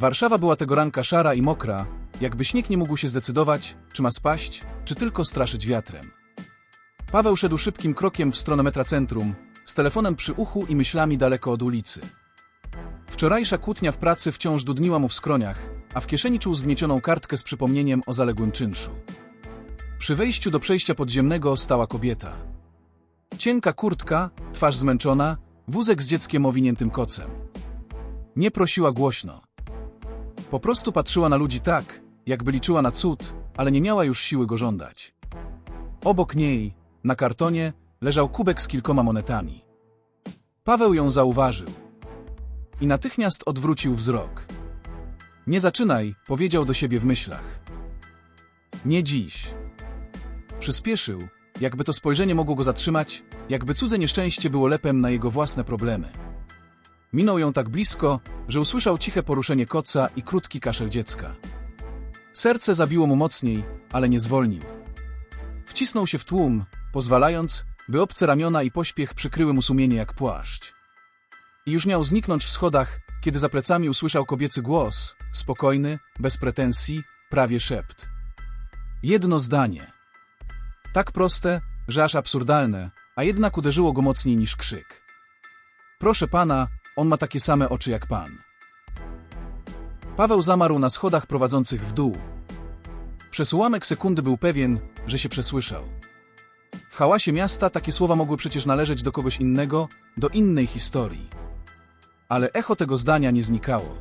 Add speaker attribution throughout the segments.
Speaker 1: Warszawa była tego ranka szara i mokra, jakby śnieg nie mógł się zdecydować, czy ma spaść, czy tylko straszyć wiatrem. Paweł szedł szybkim krokiem w stronę metra centrum, z telefonem przy uchu i myślami daleko od ulicy. Wczorajsza kłótnia w pracy wciąż dudniła mu w skroniach, a w kieszeni czuł zgniecioną kartkę z przypomnieniem o zaległym czynszu. Przy wejściu do przejścia podziemnego stała kobieta. Cienka kurtka, twarz zmęczona, wózek z dzieckiem owiniętym kocem. Nie prosiła głośno. Po prostu patrzyła na ludzi tak, jakby liczyła na cud, ale nie miała już siły go żądać. Obok niej, na kartonie, leżał kubek z kilkoma monetami. Paweł ją zauważył i natychmiast odwrócił wzrok. Nie zaczynaj, powiedział do siebie w myślach. Nie dziś. Przyspieszył, jakby to spojrzenie mogło go zatrzymać, jakby cudze nieszczęście było lepem na jego własne problemy. Minął ją tak blisko, że usłyszał ciche poruszenie koca i krótki kaszel dziecka. Serce zabiło mu mocniej, ale nie zwolnił. Wcisnął się w tłum, pozwalając, by obce ramiona i pośpiech przykryły mu sumienie jak płaszcz. I już miał zniknąć w schodach, kiedy za plecami usłyszał kobiecy głos, spokojny, bez pretensji, prawie szept. Jedno zdanie. Tak proste, że aż absurdalne, a jednak uderzyło go mocniej niż krzyk. Proszę pana, on ma takie same oczy jak pan. Paweł zamarł na schodach prowadzących w dół. Przez ułamek sekundy był pewien, że się przesłyszał. W hałasie miasta takie słowa mogły przecież należeć do kogoś innego, do innej historii. Ale echo tego zdania nie znikało.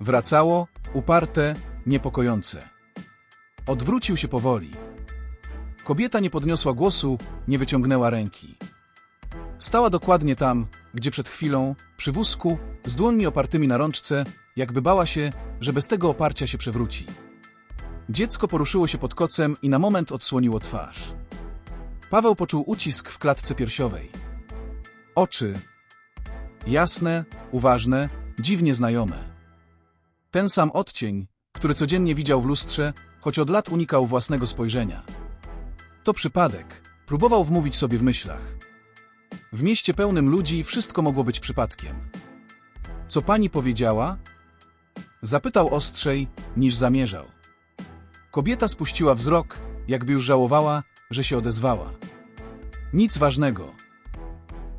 Speaker 1: Wracało, uparte, niepokojące. Odwrócił się powoli. Kobieta nie podniosła głosu, nie wyciągnęła ręki. Stała dokładnie tam, gdzie przed chwilą, przy wózku, z dłońmi opartymi na rączce, jakby bała się, że bez tego oparcia się przewróci. Dziecko poruszyło się pod kocem i na moment odsłoniło twarz. Paweł poczuł ucisk w klatce piersiowej. Oczy. Jasne, uważne, dziwnie znajome. Ten sam odcień, który codziennie widział w lustrze, choć od lat unikał własnego spojrzenia. To przypadek, próbował wmówić sobie w myślach. W mieście pełnym ludzi wszystko mogło być przypadkiem. Co pani powiedziała? Zapytał ostrzej, niż zamierzał. Kobieta spuściła wzrok, jakby już żałowała, że się odezwała. Nic ważnego.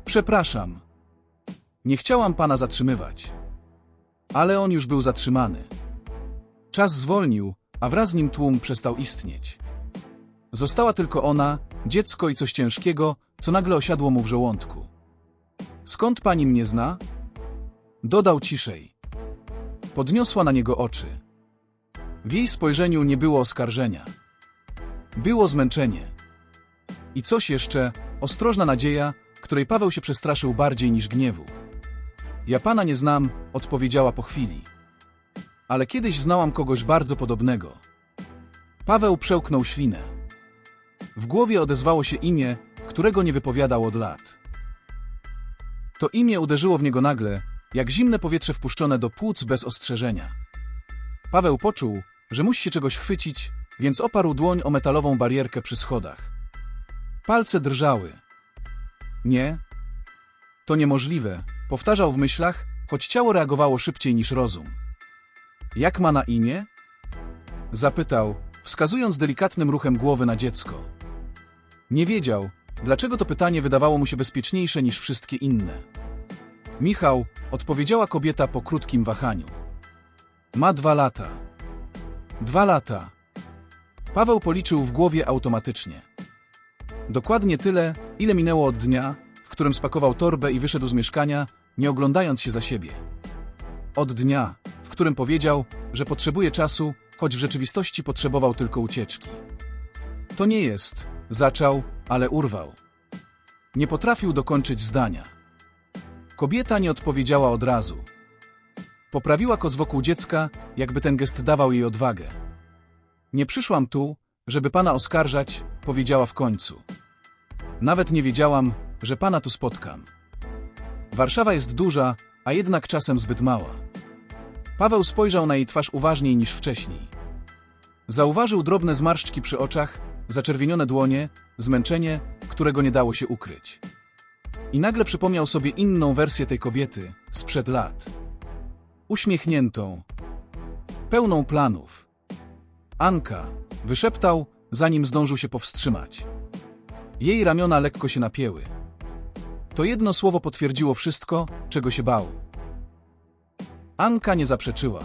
Speaker 1: Przepraszam. Nie chciałam pana zatrzymywać. Ale on już był zatrzymany. Czas zwolnił, a wraz z nim tłum przestał istnieć. Została tylko ona, dziecko i coś ciężkiego, co nagle osiadło mu w żołądku. Skąd pani mnie zna? Dodał ciszej. Podniosła na niego oczy. W jej spojrzeniu nie było oskarżenia. Było zmęczenie. I coś jeszcze, ostrożna nadzieja, której Paweł się przestraszył bardziej niż gniewu. Ja pana nie znam, odpowiedziała po chwili. Ale kiedyś znałam kogoś bardzo podobnego. Paweł przełknął ślinę. W głowie odezwało się imię, którego nie wypowiadał od lat. To imię uderzyło w niego nagle, jak zimne powietrze wpuszczone do płuc bez ostrzeżenia. Paweł poczuł, że musi się czegoś chwycić, więc oparł dłoń o metalową barierkę przy schodach. Palce drżały. Nie. To niemożliwe, powtarzał w myślach, choć ciało reagowało szybciej niż rozum. Jak ma na imię? Zapytał, wskazując delikatnym ruchem głowy na dziecko. Nie wiedział, dlaczego to pytanie wydawało mu się bezpieczniejsze niż wszystkie inne. Michał, odpowiedziała kobieta po krótkim wahaniu. Ma dwa lata. Dwa lata. Paweł policzył w głowie automatycznie. Dokładnie tyle, ile minęło od dnia, w którym spakował torbę i wyszedł z mieszkania, nie oglądając się za siebie. Od dnia, w którym powiedział, że potrzebuje czasu, choć w rzeczywistości potrzebował tylko ucieczki. To nie jest, zaczął, ale urwał. Nie potrafił dokończyć zdania. Kobieta nie odpowiedziała od razu. Poprawiła koc wokół dziecka, jakby ten gest dawał jej odwagę. Nie przyszłam tu, żeby pana oskarżać, powiedziała w końcu. Nawet nie wiedziałam, że pana tu spotkam. Warszawa jest duża, a jednak czasem zbyt mała. Paweł spojrzał na jej twarz uważniej niż wcześniej. Zauważył drobne zmarszczki przy oczach, zaczerwienione dłonie, zmęczenie, którego nie dało się ukryć. I nagle przypomniał sobie inną wersję tej kobiety, sprzed lat. Uśmiechniętą, pełną planów. Anka, wyszeptał, zanim zdążył się powstrzymać. Jej ramiona lekko się napięły. To jedno słowo potwierdziło wszystko, czego się bał. Anka nie zaprzeczyła.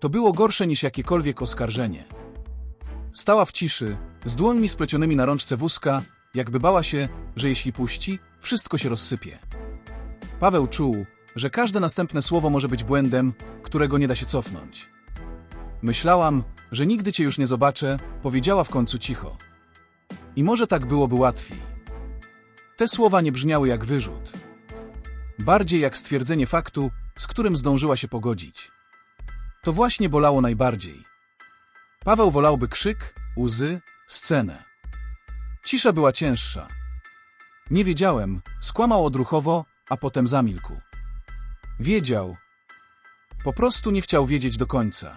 Speaker 1: To było gorsze niż jakiekolwiek oskarżenie. Stała w ciszy, z dłońmi splecionymi na rączce wózka, jakby bała się, że jeśli puści, wszystko się rozsypie. Paweł czuł, że każde następne słowo może być błędem, którego nie da się cofnąć. Myślałam, że nigdy cię już nie zobaczę, powiedziała w końcu cicho. I może tak byłoby łatwiej. Te słowa nie brzmiały jak wyrzut. Bardziej jak stwierdzenie faktu, z którym zdążyła się pogodzić. To właśnie bolało najbardziej. Paweł wolałby krzyk, łzy, scenę. Cisza była cięższa. Nie wiedziałem, skłamał odruchowo, a potem zamilkł. Wiedział. Po prostu nie chciał wiedzieć do końca.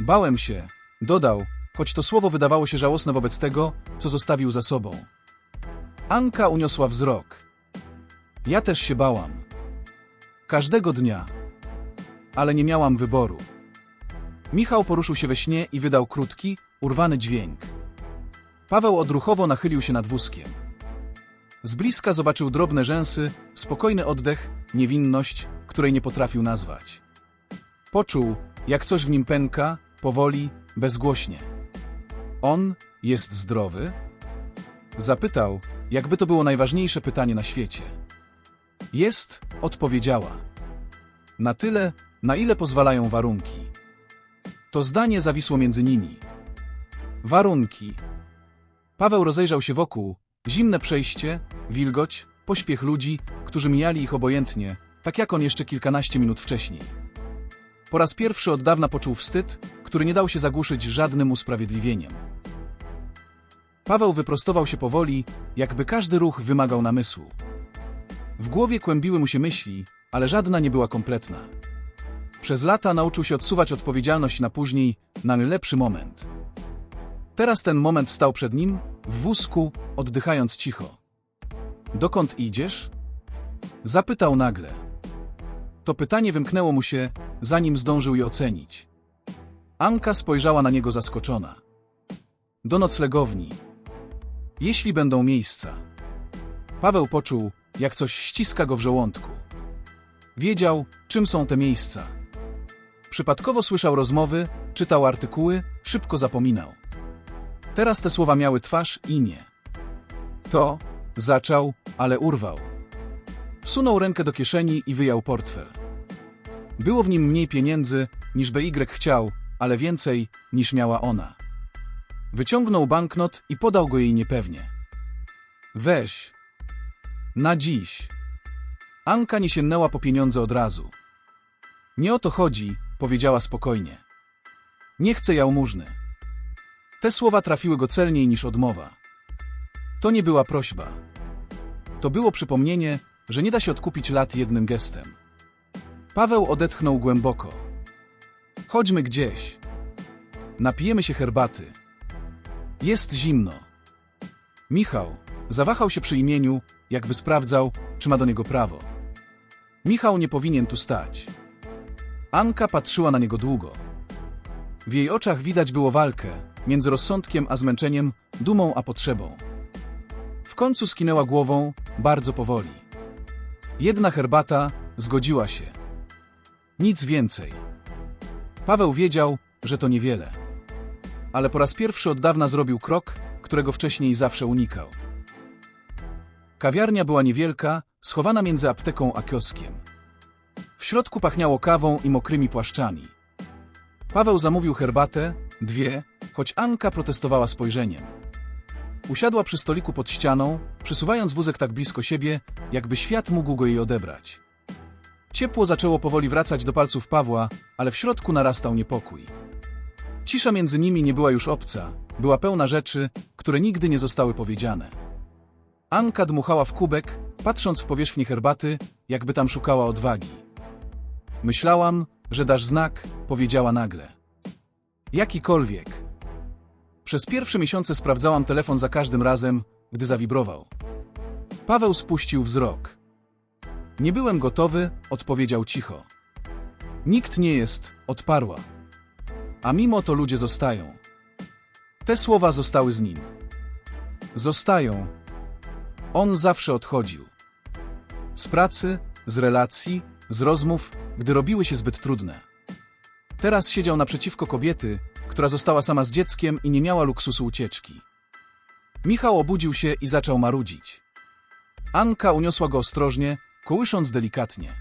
Speaker 1: Bałem się, dodał, choć to słowo wydawało się żałosne wobec tego, co zostawił za sobą. Anka uniosła wzrok. Ja też się bałam. Każdego dnia. Ale nie miałam wyboru. Michał poruszył się we śnie i wydał krótki, urwany dźwięk. Paweł odruchowo nachylił się nad wózkiem. Z bliska zobaczył drobne rzęsy, spokojny oddech, niewinność, której nie potrafił nazwać. Poczuł, jak coś w nim pęka, powoli, bezgłośnie. On jest zdrowy? Zapytał, jakby to było najważniejsze pytanie na świecie. Jest, odpowiedziała. Na tyle, na ile pozwalają warunki. To zdanie zawisło między nimi. Warunki. Paweł rozejrzał się wokół. Zimne przejście, wilgoć, pośpiech ludzi, którzy mijali ich obojętnie, tak jak on jeszcze kilkanaście minut wcześniej. Po raz pierwszy od dawna poczuł wstyd, który nie dał się zagłuszyć żadnym usprawiedliwieniem. Paweł wyprostował się powoli, jakby każdy ruch wymagał namysłu. W głowie kłębiły mu się myśli, ale żadna nie była kompletna. Przez lata nauczył się odsuwać odpowiedzialność na później, na lepszy moment. Teraz ten moment stał przed nim, w wózku, oddychając cicho. Dokąd idziesz? Zapytał nagle. To pytanie wymknęło mu się, zanim zdążył je ocenić. Anka spojrzała na niego zaskoczona. Do noclegowni. Jeśli będą miejsca. Paweł poczuł, jak coś ściska go w żołądku. Wiedział, czym są te miejsca. Przypadkowo słyszał rozmowy, czytał artykuły, szybko zapominał. Teraz te słowa miały twarz i nie. To, zaczął, ale urwał. Wsunął rękę do kieszeni i wyjął portfel. Było w nim mniej pieniędzy, niż BY chciał, ale więcej, niż miała ona. Wyciągnął banknot i podał go jej niepewnie. Weź. Na dziś. Anka nie sięgnęła po pieniądze od razu. Nie o to chodzi, powiedziała spokojnie. Nie chcę jałmużny. Te słowa trafiły go celniej niż odmowa. To nie była prośba. To było przypomnienie, że nie da się odkupić lat jednym gestem. Paweł odetchnął głęboko. Chodźmy gdzieś. Napijemy się herbaty. Jest zimno. Michał zawahał się przy imieniu, jakby sprawdzał, czy ma do niego prawo. Michał nie powinien tu stać. Anka patrzyła na niego długo. W jej oczach widać było walkę między rozsądkiem a zmęczeniem, dumą a potrzebą. W końcu skinęła głową, bardzo powoli. Jedna herbata zgodziła się. Nic więcej. Paweł wiedział, że to niewiele. Ale po raz pierwszy od dawna zrobił krok, którego wcześniej zawsze unikał. Kawiarnia była niewielka, schowana między apteką a kioskiem. W środku pachniało kawą i mokrymi płaszczami. Paweł zamówił herbatę, dwie, choć Anka protestowała spojrzeniem. Usiadła przy stoliku pod ścianą, przysuwając wózek tak blisko siebie, jakby świat mógł go jej odebrać. Ciepło zaczęło powoli wracać do palców Pawła, ale w środku narastał niepokój. Cisza między nimi nie była już obca, była pełna rzeczy, które nigdy nie zostały powiedziane. Anka dmuchała w kubek, patrząc w powierzchnię herbaty, jakby tam szukała odwagi. Myślałam, że dasz znak, powiedziała nagle. Jakikolwiek. Przez pierwsze miesiące sprawdzałam telefon za każdym razem, gdy zawibrował. Paweł spuścił wzrok. Nie byłem gotowy, odpowiedział cicho. Nikt nie jest, odparła. a mimo to ludzie zostają. Te słowa zostały z nim. Zostają. On zawsze odchodził. Z pracy, z relacji, z rozmów, gdy robiły się zbyt trudne. Teraz siedział naprzeciwko kobiety, która została sama z dzieckiem i nie miała luksusu ucieczki. Michał obudził się i zaczął marudzić. Anka uniosła go ostrożnie, kołysząc delikatnie.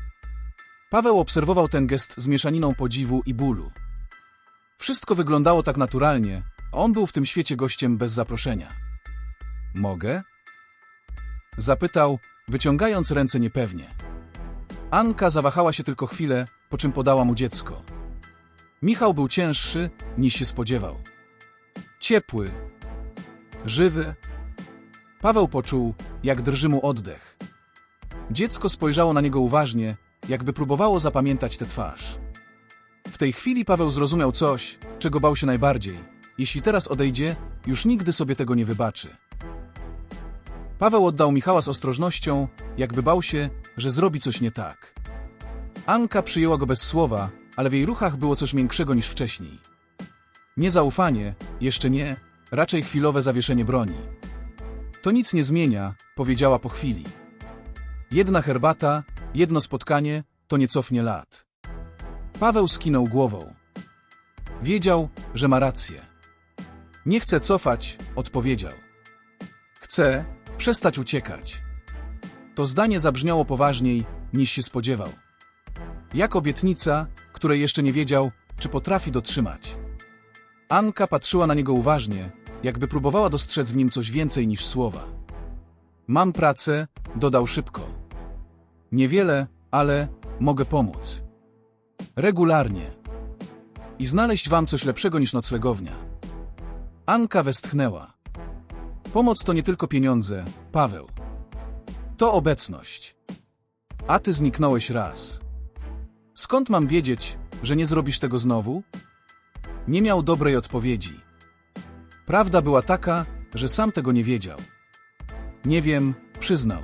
Speaker 1: Paweł obserwował ten gest z mieszaniną podziwu i bólu. Wszystko wyglądało tak naturalnie, a on był w tym świecie gościem bez zaproszenia. Mogę? Zapytał, wyciągając ręce niepewnie. Anka zawahała się tylko chwilę, po czym podała mu dziecko. Michał był cięższy, niż się spodziewał. Ciepły, żywy. Paweł poczuł, jak drży mu oddech. Dziecko spojrzało na niego uważnie, jakby próbowało zapamiętać tę twarz. W tej chwili Paweł zrozumiał coś, czego bał się najbardziej. Jeśli teraz odejdzie, już nigdy sobie tego nie wybaczy. Paweł oddał Michała z ostrożnością, jakby bał się, że zrobi coś nie tak. Anka przyjęła go bez słowa, ale w jej ruchach było coś miększego niż wcześniej. Nie zaufanie, jeszcze nie, raczej chwilowe zawieszenie broni. To nic nie zmienia, powiedziała po chwili. Jedna herbata, jedno spotkanie, to nie cofnie lat. Paweł skinął głową. Wiedział, że ma rację. Nie chcę cofać, odpowiedział. Chcę przestać uciekać. To zdanie zabrzmiało poważniej, niż się spodziewał. Jak obietnica, której jeszcze nie wiedział, czy potrafi dotrzymać. Anka patrzyła na niego uważnie, jakby próbowała dostrzec w nim coś więcej niż słowa. Mam pracę, dodał szybko. Niewiele, ale mogę pomóc. Regularnie. I znaleźć wam coś lepszego niż noclegownia. Anka westchnęła. Pomoc to nie tylko pieniądze, Paweł. To obecność. A ty zniknąłeś raz. Skąd mam wiedzieć, że nie zrobisz tego znowu? Nie miał dobrej odpowiedzi. Prawda była taka, że sam tego nie wiedział. Nie wiem, przyznał.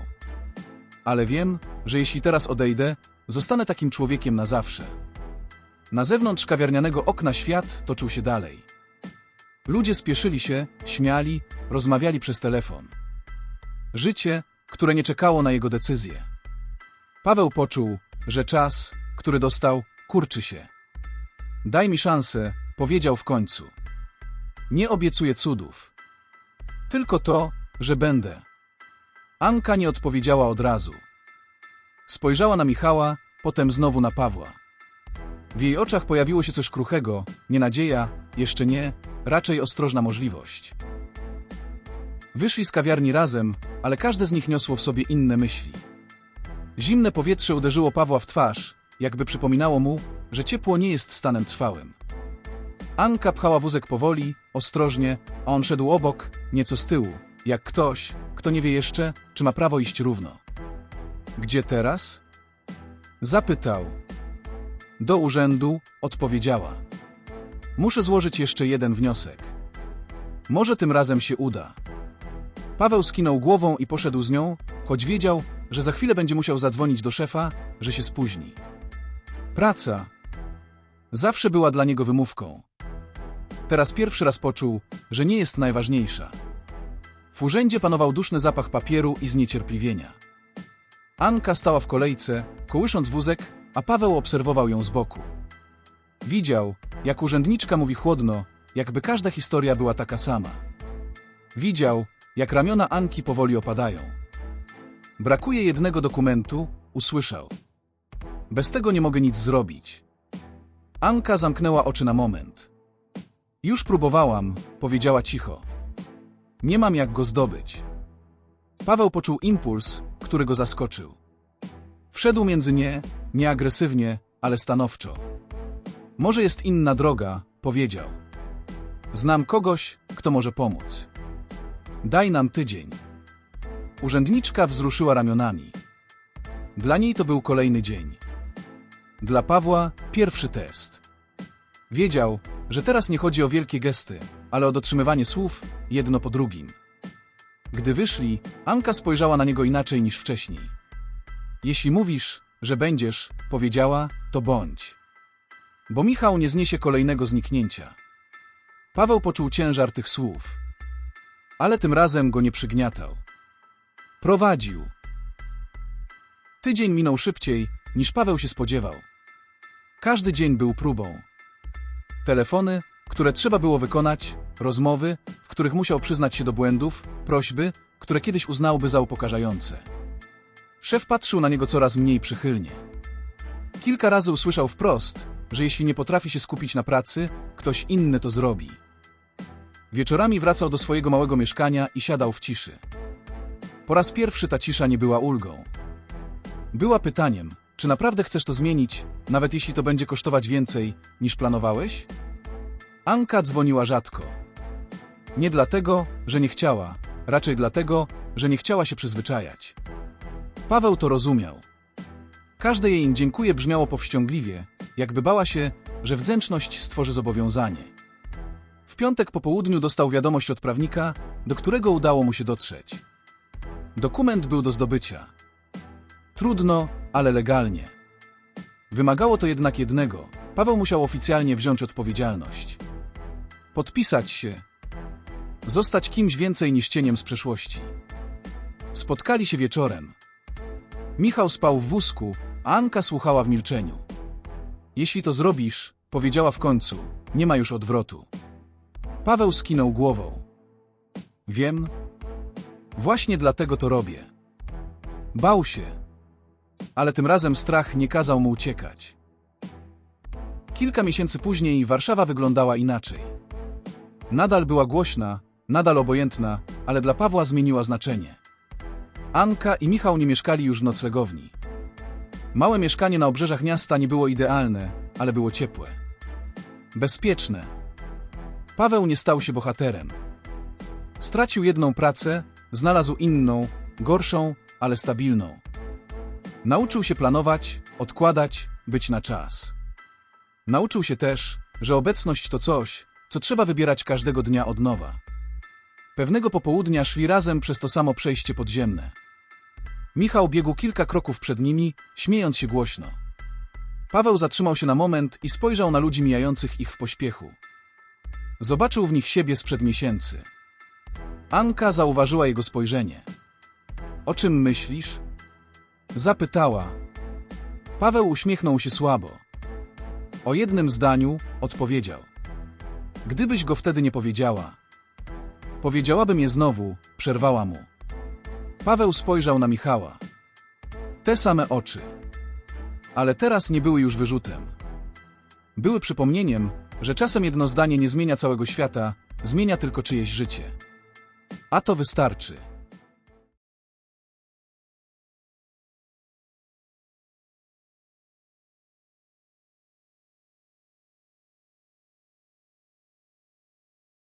Speaker 1: Ale wiem, że jeśli teraz odejdę, zostanę takim człowiekiem na zawsze. Na zewnątrz kawiarnianego okna świat toczył się dalej. Ludzie spieszyli się, śmiali, rozmawiali przez telefon. Życie, które nie czekało na jego decyzję. Paweł poczuł, że czas, który dostał, kurczy się. Daj mi szansę, powiedział w końcu. Nie obiecuję cudów. Tylko to, że będę. Anka nie odpowiedziała od razu. Spojrzała na Michała, potem znowu na Pawła. W jej oczach pojawiło się coś kruchego, nie nadzieja, jeszcze nie, raczej ostrożna możliwość. Wyszli z kawiarni razem, ale każde z nich niosło w sobie inne myśli. Zimne powietrze uderzyło Pawła w twarz, jakby przypominało mu, że ciepło nie jest stanem trwałym. Anka pchała wózek powoli, ostrożnie, a on szedł obok, nieco z tyłu, jak ktoś, kto nie wie jeszcze, czy ma prawo iść równo. Gdzie teraz? Zapytał. Do urzędu, odpowiedziała. Muszę złożyć jeszcze jeden wniosek. Może tym razem się uda. Paweł skinął głową i poszedł z nią, choć wiedział, że za chwilę będzie musiał zadzwonić do szefa, że się spóźni. Praca zawsze była dla niego wymówką. Teraz pierwszy raz poczuł, że nie jest najważniejsza. W urzędzie panował duszny zapach papieru i zniecierpliwienia. Anka stała w kolejce, kołysząc wózek, a Paweł obserwował ją z boku. Widział, jak urzędniczka mówi chłodno, jakby każda historia była taka sama. Widział, jak ramiona Anki powoli opadają. Brakuje jednego dokumentu, usłyszał. Bez tego nie mogę nic zrobić. Anka zamknęła oczy na moment. Już próbowałam, powiedziała cicho. Nie mam jak go zdobyć. Paweł poczuł impuls, który go zaskoczył. Wszedł między nie, nie agresywnie, ale stanowczo. Może jest inna droga, powiedział. Znam kogoś, kto może pomóc. Daj nam tydzień. Urzędniczka wzruszyła ramionami. Dla niej to był kolejny dzień. Dla Pawła pierwszy test. Wiedział, że teraz nie chodzi o wielkie gesty, ale o dotrzymywanie słów, jedno po drugim. Gdy wyszli, Anka spojrzała na niego inaczej niż wcześniej. Jeśli mówisz, że będziesz, powiedziała, to bądź. bo Michał nie zniesie kolejnego zniknięcia. Paweł poczuł ciężar tych słów, ale tym razem go nie przygniatał. Prowadził. Tydzień minął szybciej, niż Paweł się spodziewał. Każdy dzień był próbą. Telefony, które trzeba było wykonać, rozmowy, w których musiał przyznać się do błędów, prośby, które kiedyś uznałby za upokarzające. Szef patrzył na niego coraz mniej przychylnie. Kilka razy usłyszał wprost, że jeśli nie potrafi się skupić na pracy, ktoś inny to zrobi. Wieczorami wracał do swojego małego mieszkania i siadał w ciszy. Po raz pierwszy ta cisza nie była ulgą. Była pytaniem, czy naprawdę chcesz to zmienić, nawet jeśli to będzie kosztować więcej, niż planowałeś? Anka dzwoniła rzadko. Nie dlatego, że nie chciała, raczej dlatego, że nie chciała się przyzwyczajać. Paweł to rozumiał. Każde jej dziękuję brzmiało powściągliwie, jakby bała się, że wdzięczność stworzy zobowiązanie. W piątek po południu dostał wiadomość od prawnika, do którego udało mu się dotrzeć. Dokument był do zdobycia. Trudno, ale legalnie. Wymagało to jednak jednego. Paweł musiał oficjalnie wziąć odpowiedzialność. Podpisać się. Zostać kimś więcej niż cieniem z przeszłości. Spotkali się wieczorem. Michał spał w wózku, a Anka słuchała w milczeniu. Jeśli to zrobisz, powiedziała w końcu, nie ma już odwrotu. Paweł skinął głową. Wiem. Właśnie dlatego to robię. Bał się. Ale tym razem strach nie kazał mu uciekać. Kilka miesięcy później Warszawa wyglądała inaczej. Nadal była głośna, nadal obojętna, ale dla Pawła zmieniła znaczenie. Anka i Michał nie mieszkali już w noclegowni. Małe mieszkanie na obrzeżach miasta nie było idealne, ale było ciepłe. Bezpieczne. Paweł nie stał się bohaterem. Stracił jedną pracę, znalazł inną, gorszą, ale stabilną. Nauczył się planować, odkładać, być na czas. Nauczył się też, że obecność to coś, co trzeba wybierać każdego dnia od nowa. Pewnego popołudnia szli razem przez to samo przejście podziemne. Michał biegł kilka kroków przed nimi, śmiejąc się głośno. Paweł zatrzymał się na moment i spojrzał na ludzi mijających ich w pośpiechu. Zobaczył w nich siebie sprzed miesięcy. Anka zauważyła jego spojrzenie. O czym myślisz? Zapytała. Paweł uśmiechnął się słabo. O jednym zdaniu odpowiedział. Gdybyś go wtedy nie powiedziała. Powiedziałabym je znowu, przerwała mu. Paweł spojrzał na Michała. Te same oczy. Ale teraz nie były już wyrzutem. Były przypomnieniem, że czasem jedno zdanie nie zmienia całego świata, zmienia tylko czyjeś życie. A to wystarczy.